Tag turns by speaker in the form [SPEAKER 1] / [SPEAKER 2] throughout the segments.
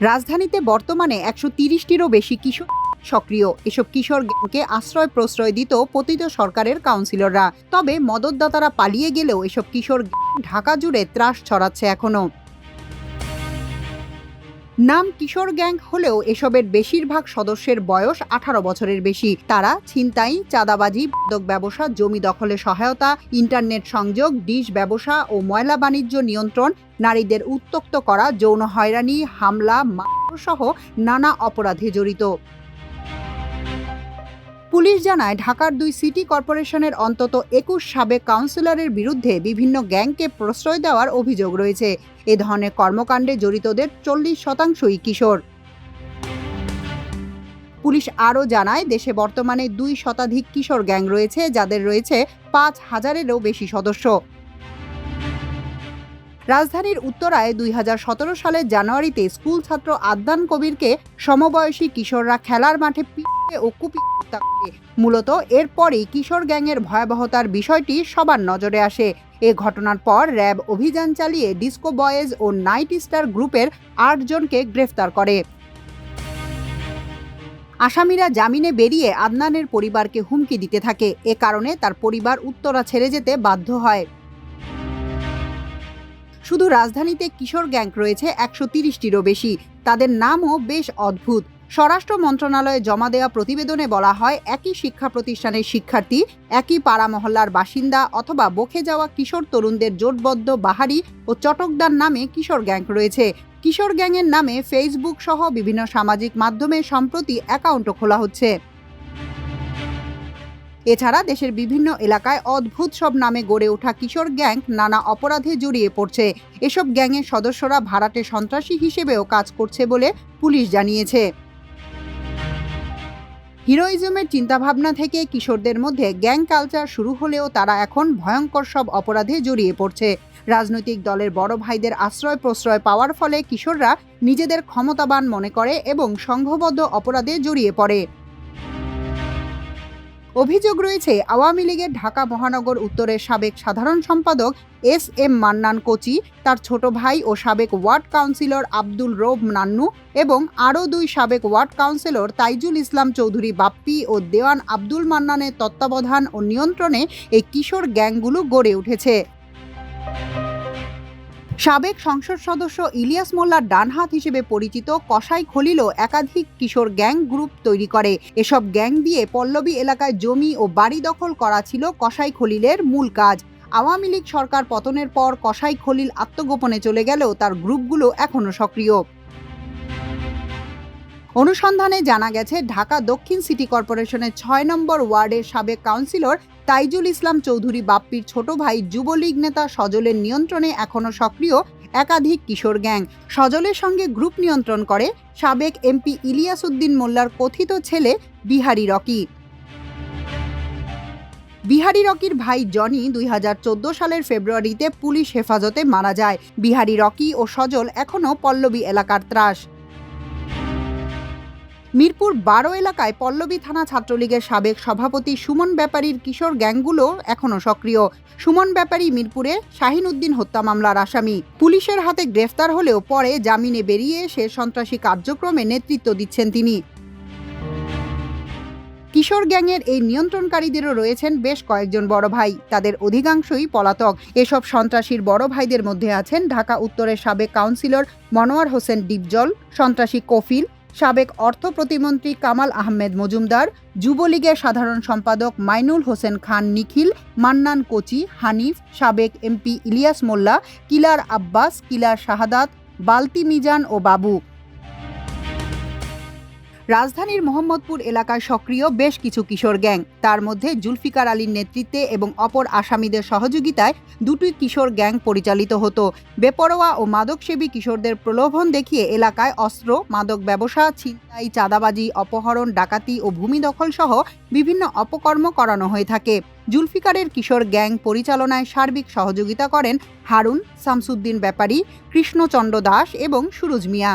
[SPEAKER 1] রাজধানীতে বর্তমানে একশো তিরিশটিরও বেশি কিশোর সক্রিয়। এসব কিশোর গ্যাংকে আশ্রয় প্রশ্রয় দিত পতিত সরকারের কাউন্সিলররা। তবে মদতদাতারা পালিয়ে গেলেও এসব কিশোর ঢাকা জুড়ে ত্রাস ছড়াচ্ছে এখনও নাম কিশোর গ্যাং হলেও এসবের বেশিরভাগ সদস্যের বয়স আঠারো বছরের বেশি। তারা ছিনতাই, চাঁদাবাজি মাদক ব্যবসা, জমি দখলে সহায়তা, ইন্টারনেট সংযোগ, ডিশ ব্যবসা ও ময়লা বাণিজ্য নিয়ন্ত্রণ, নারীদের উত্তক্ত করা, যৌন হয়রানি, হামলা সহ নানা অপরাধে জড়িত। পুলিশ জানায়, ঢাকার দুই সিটি কর্পোরেশনের অন্তত একুশ সাবেক কাউন্সিলরের বিরুদ্ধে বিভিন্ন গ্যাংকে প্রশ্রয় দেওয়ার অভিযোগ রয়েছে। এ ধরনের কর্মকাণ্ডে জড়িতদের চল্লিশ শতাংশই কিশোর। পুলিশ আরও জানায়, দেশে বর্তমানে দুই শতাধিক কিশোর গ্যাং রয়েছে, যাদের রয়েছে পাঁচ হাজারেরও বেশি সদস্য। রাজধানীর উত্তরায় দুই হাজার সতেরো সালের জানুয়ারিতে স্কুল ছাত্র আদনান কবিরকে সমবয়সী কিশোররা খেলার মাঠে ও করে মূলত এরপরই কিশোর গ্যাংয়ের ভয়াবহতার বিষয়টি সবার নজরে আসে। এ ঘটনার পর র্যাব অভিযান চালিয়ে ডিস্কো বয়েজ ও নাইট স্টার গ্রুপের আটজনকে গ্রেফতার করে। আসামিরা জামিনে বেরিয়ে আদনানের পরিবারকে হুমকি দিতে থাকে। এ কারণে তার পরিবার উত্তরা ছেড়ে যেতে বাধ্য হয়। শুধু রাজধানীতে কিশোর গ্যাং রয়েছে একশো তিরিশটিরও বেশি। তাদের নামও বেশ অদ্ভুত। স্বরাষ্ট্র মন্ত্রণালয়ে জমা দেওয়া প্রতিবেদনে বলা হয়, একই শিক্ষা প্রতিষ্ঠানের শিক্ষার্থী, একই পাড়া মহল্লার বাসিন্দা অথবা বকে যাওয়া কিশোর তরুণদের জোটবদ্ধ বাহারি ও চটকদার নামে কিশোর গ্যাং রয়েছে। কিশোর গ্যাংয়ের নামে ফেসবুক সহ বিভিন্ন সামাজিক মাধ্যমে সম্প্রতি অ্যাকাউন্টও খোলা হচ্ছে। এছাড়া দেশের বিভিন্ন এলাকায় অদ্ভুত সব নামে গড়ে ওঠা কিশোর গ্যাং নানা অপরাধে জড়িয়ে পড়ছে। এসব গ্যাংয়ের সদস্যরা ভাড়াটে সন্ত্রাসী হিসেবেও কাজ করছে বলে পুলিশ জানিয়েছে। হিরোইজমের চিন্তাভাবনা থেকে কিশোরদের মধ্যে গ্যাং কালচার শুরু হলেও তারা এখন ভয়ঙ্কর সব অপরাধে জড়িয়ে পড়ছে। রাজনৈতিক দলের বড় ভাইদের আশ্রয় প্রশ্রয় পাওয়ার ফলে কিশোররা নিজেদের ক্ষমতাবান মনে করে এবং সংঘবদ্ধ অপরাধে জড়িয়ে পড়ে। অভিযোগ রয়েছে, আওয়ামী লীগের ঢাকা মহানগর উত্তরের সাবেক সাধারণ সম্পাদক এস এম মান্নান কোচি, তার ছোট ভাই ও সাবেক ওয়ার্ড কাউন্সিলর আব্দুল রব নান্নু এবং আরও দুই সাবেক ওয়ার্ড কাউন্সিলর তাইজুল ইসলাম চৌধুরী বাপ্পি ও দেওয়ান আব্দুল মান্নানের তত্ত্বাবধান ও নিয়ন্ত্রণে এই কিশোর গ্যাংগুলো গড়ে উঠেছে। সাবেক সংসদ সদস্য ইলিয়াস মোল্লার ডানহাত হিসেবে পরিচিত কসাই খলিলও একাধিক কিশোর গ্যাং গ্রুপ তৈরি করে। এসব গ্যাং দিয়ে পল্লবী এলাকায় জমি ও বাড়ি দখল করা ছিল কসাই খলিলের মূল কাজ। আওয়ামী লীগ সরকার পতনের পর কসাই খলিল আত্মগোপনে চলে গেলেও তার গ্রুপগুলো এখনও সক্রিয়। অনুসন্ধানে জানা গেছে, ঢাকা দক্ষিণ সিটি কর্পোরেশনের ছয় নম্বর ওয়ার্ডের সাবেক কাউন্সিলর তাইজুল ইসলাম চৌধুরী বাপ্পির ছোট ভাই যুবলীগ নেতা সজলের নিয়ন্ত্রণে এখনও সক্রিয় একাধিক কিশোর গ্যাং। সজলের সঙ্গে গ্রুপ নিয়ন্ত্রণ করে সাবেক এমপি ইলিয়াস উদ্দিন মোল্লার কথিত ছেলে বিহারি রকি। বিহারি রকির ভাই জনি দুই হাজার চোদ্দ সালের ফেব্রুয়ারিতে পুলিশ হেফাজতে মারা যায়। বিহারি রকি ও সজল এখনও পল্লবী এলাকার ত্রাস। মিরপুর বারো এলাকায় পল্লবী থানা ছাত্রলীগের সাবেক সভাপতি সুমন ব্যাপারীর কিশোর গ্যাংগুলো এখনও সক্রিয়। সুমন ব্যাপারী মিরপুরে শাহিন উদ্দিন হত্যা মামলার আসামি। পুলিশের হাতে গ্রেফতার হলেও পরে জামিনে বেরিয়ে সে সন্ত্রাসী কার্যক্রমে নেতৃত্ব দিচ্ছেন তিনি। কিশোর গ্যাংয়ের এই নিয়ন্ত্রণকারীদেরও রয়েছেন বেশ কয়েকজন বড় ভাই, তাদের অধিকাংশই পলাতক। এসব সন্ত্রাসীর বড় ভাইদের মধ্যে আছেন ঢাকা উত্তরের সাবেক কাউন্সিলর মনোয়ার হোসেন ডিপজল, সন্ত্রাসী কফিল সাবেক অর্থ প্রতিমন্ত্রী কামাল আহমেদ মজুমদার, যুবলীগের সাধারণ সম্পাদক মাইনুল হোসেন খান নিখিল, মান্নান কোচি, হানিফ, সাবেক MP Ilias Mollah, killer Abbas, killer Shahadat, বালতি মিজান ও বাবু। রাজধানীর মোহাম্মদপুর এলাকায় সক্রিয় বেশ কিছু কিশোর গ্যাং। তার মধ্যে জুলফিকার আলীর নেতৃত্বে এবং অপর আসামিদের সহযোগিতায় দুটি কিশোর গ্যাং পরিচালিত হতো। বেপরোয়া ও মাদকসেবী কিশোরদের প্রলোভন দেখিয়ে এলাকায় অস্ত্র, মাদক ব্যবসা, ছিনতাই, চাঁদাবাজি, অপহরণ, ডাকাতি ও ভূমি দখল সহ বিভিন্ন অপকর্ম করানো হয়ে থাকে। জুলফিকারের কিশোর গ্যাং পরিচালনায় সার্বিক সহযোগিতা করেন হারুন, শামসুদ্দিন ব্যাপারী, কৃষ্ণচন্দ্র দাস এবং সুরজ মিয়া।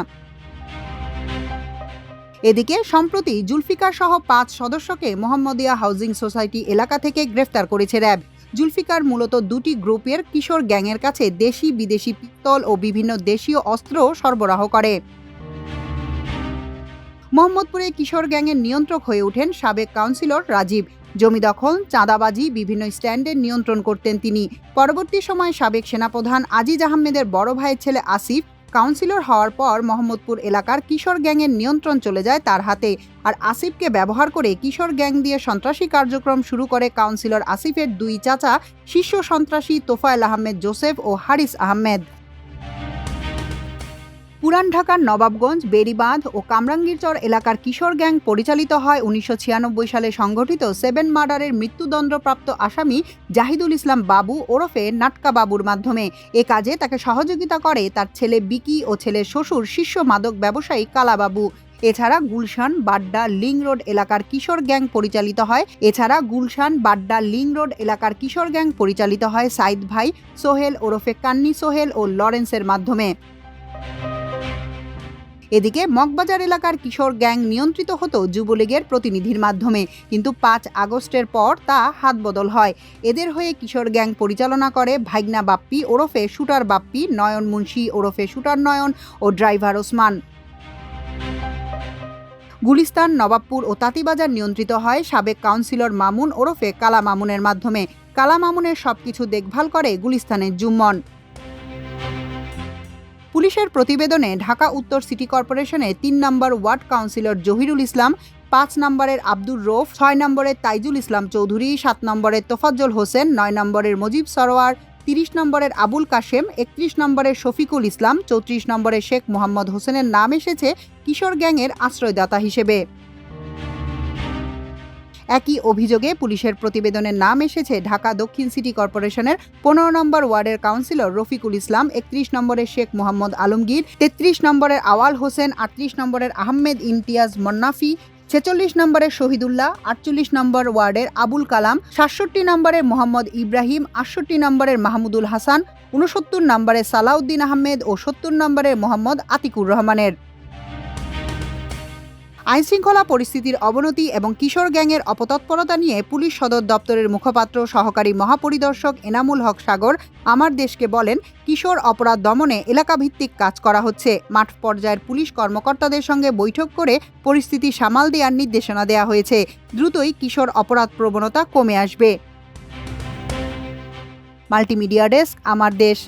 [SPEAKER 1] এদিকে, সম্প্রতি জুলফিকার সহ পাঁচ সদস্যকে মোহাম্মদিয়া হাউজিং সোসাইটি এলাকা থেকে গ্রেফতার করেছে র্যাব। জুলফিকার মূলত দুটি গ্রুপের কিশোর গ্যাংয়ের কাছে দেশি বিদেশি পিস্তল ও বিভিন্ন দেশীয় অস্ত্র সরবরাহ করে। মোহাম্মদপুরে কিশোর গ্যাংয়ের নিয়ন্ত্রক হয়ে ওঠেন সাবেক কাউন্সিলর রাজীব। জমি দখল, চাঁদাবাজি, বিভিন্ন স্ট্যান্ডের নিয়ন্ত্রণ করতেন তিনি। পরবর্তী সময় সাবেক সেনাপ্রধান আজিজ আহমেদের বড় ভাইয়ের ছেলে আসিফ কাউন্সিলর হওয়ার পর মোহাম্মদপুর এলাকার কিশোর গ্যাংয়ের নিয়ন্ত্রণ চলে যায় তার হাতে। আর আসিফকে ব্যবহার করে কিশোর গ্যাং দিয়ে সন্ত্রাসী কার্যক্রম শুরু করে কাউন্সিলর আসিফের দুই চাচা শীর্ষ সন্ত্রাসী তোফায়েল আহমেদ জোসেফ ও হারিস আহমেদ। পুরান ঢাকার নবাবগঞ্জ, বেড়িবাঁধ ও কামরাঙ্গীরচর এলাকার কিশোর গ্যাং পরিচালিত হয় উনিশশো ছিয়ানব্বই সালে সংগঠিত সেভেন মার্ডারের মৃত্যুদণ্ডপ্রাপ্ত আসামি জাহিদুল ইসলাম বাবু ওরফে নাটকা বাবুর মাধ্যমে। এ কাজে তাকে সহযোগিতা করে তার ছেলে বিকি ও ছেলের শ্বশুর শীর্ষ মাদক ব্যবসায়ী কালাবাবু এছাড়া গুলশান, বাড্ডা, লিং রোড এলাকার কিশোর গ্যাং পরিচালিত হয়। এছাড়া গুলশান, বাড্ডা, লিং রোড এলাকার কিশোর গ্যাং পরিচালিত হয় সাইদ ভাই, সোহেল ওরফে কান্নি সোহেল ও লরেন্সের মাধ্যমে। এদিকে মগবাজার এলাকার কিশোর গ্যাং নিয়ন্ত্রিত হতো যুবলীগের প্রতিনিধির মাধ্যমে, কিন্তু পাঁচ আগস্টের পর তা হাতবদল হয়। এদের হয়ে কিশোর গ্যাং পরিচালনা করে ভাইগনা বাপ্পি ওরফে শুটার বাপ্পি, নয়ন মুন্সি ওরফে শুটার নয়ন ও ড্রাইভার ওসমান। গুলিস্তান, নবাবপুর ও তাঁতিবাজার নিয়ন্ত্রিত হয় সাবেক কাউন্সিলর মামুন ওরফে কালা মামুনের মাধ্যমে। কালা মামুনের সবকিছু দেখভাল করে গুলিস্তানের জুম্মন। পুলিশের প্রতিবেদনে ঢাকা উত্তর সিটি কর্পোরেশনে তিন নম্বর ওয়ার্ড কাউন্সিলর জহিরুল ইসলাম, পাঁচ নম্বরের আব্দুর রৌফ, ছয় নম্বরের তাইজুল ইসলাম চৌধুরী, সাত নম্বরের তোফাজ্জল হোসেন, নয় নম্বরের মজিব সরোয়ার, তিরিশ নম্বরের আবুল কাশেম, একত্রিশ নম্বরের শফিকুল ইসলাম, চৌত্রিশ নম্বরের শেখ মোহাম্মদ হোসেনের নাম এসেছে কিশোর গ্যাংয়ের আশ্রয়দাতা হিসেবে। একই অভিযোগে পুলিশের প্রতিবেদনের নাম এসেছে ঢাকা দক্ষিণ সিটি কর্পোরেশনের পনেরো নম্বর ওয়ার্ডের কাউন্সিলর রফিকুল ইসলাম, একত্রিশ নম্বরের শেখ মোহাম্মদ আলমগীর, তেত্রিশ নম্বরের আওয়াল হোসেন, আটত্রিশ নম্বরের আহমেদ ইমতিয়াজ মন্নাফি, ছেচল্লিশ নম্বরের শহীদুল্লাহ, আটচল্লিশ নম্বর ওয়ার্ডের আবুল কালাম, সাতষট্টি নম্বরের মোহাম্মদ ইব্রাহিম, আটষট্টি নম্বরের মাহমুদুল হাসান উনসত্তর নম্বরের সালাউদ্দিন আহমেদ ও সত্তর নম্বরের মোহাম্মদ আতিকুর রহমানের। আইনশৃঙ্খলা পরিস্থিতির অবনতি এবং কিশোর গ্যাংয়ের অপতৎপরতা নিয়ে পুলিশ সদর দপ্তরের মুখপাত্র, সহকারী মহাপরিদর্শক এনামুল হক সাগর আমার দেশকে বলেন, কিশোর অপরাধ দমনে এলাকাভিত্তিক কাজ করা হচ্ছে। মাঠ পর্যায়ের পুলিশ কর্মকর্তাদের সঙ্গে বৈঠক করে পরিস্থিতি সামাল দেওয়ার নির্দেশনা দেওয়া হয়েছে। দ্রুতই কিশোর অপরাধ প্রবণতা কমে আসবে। মাল্টিমিডিয়া ডেস্ক, আমার দেশ।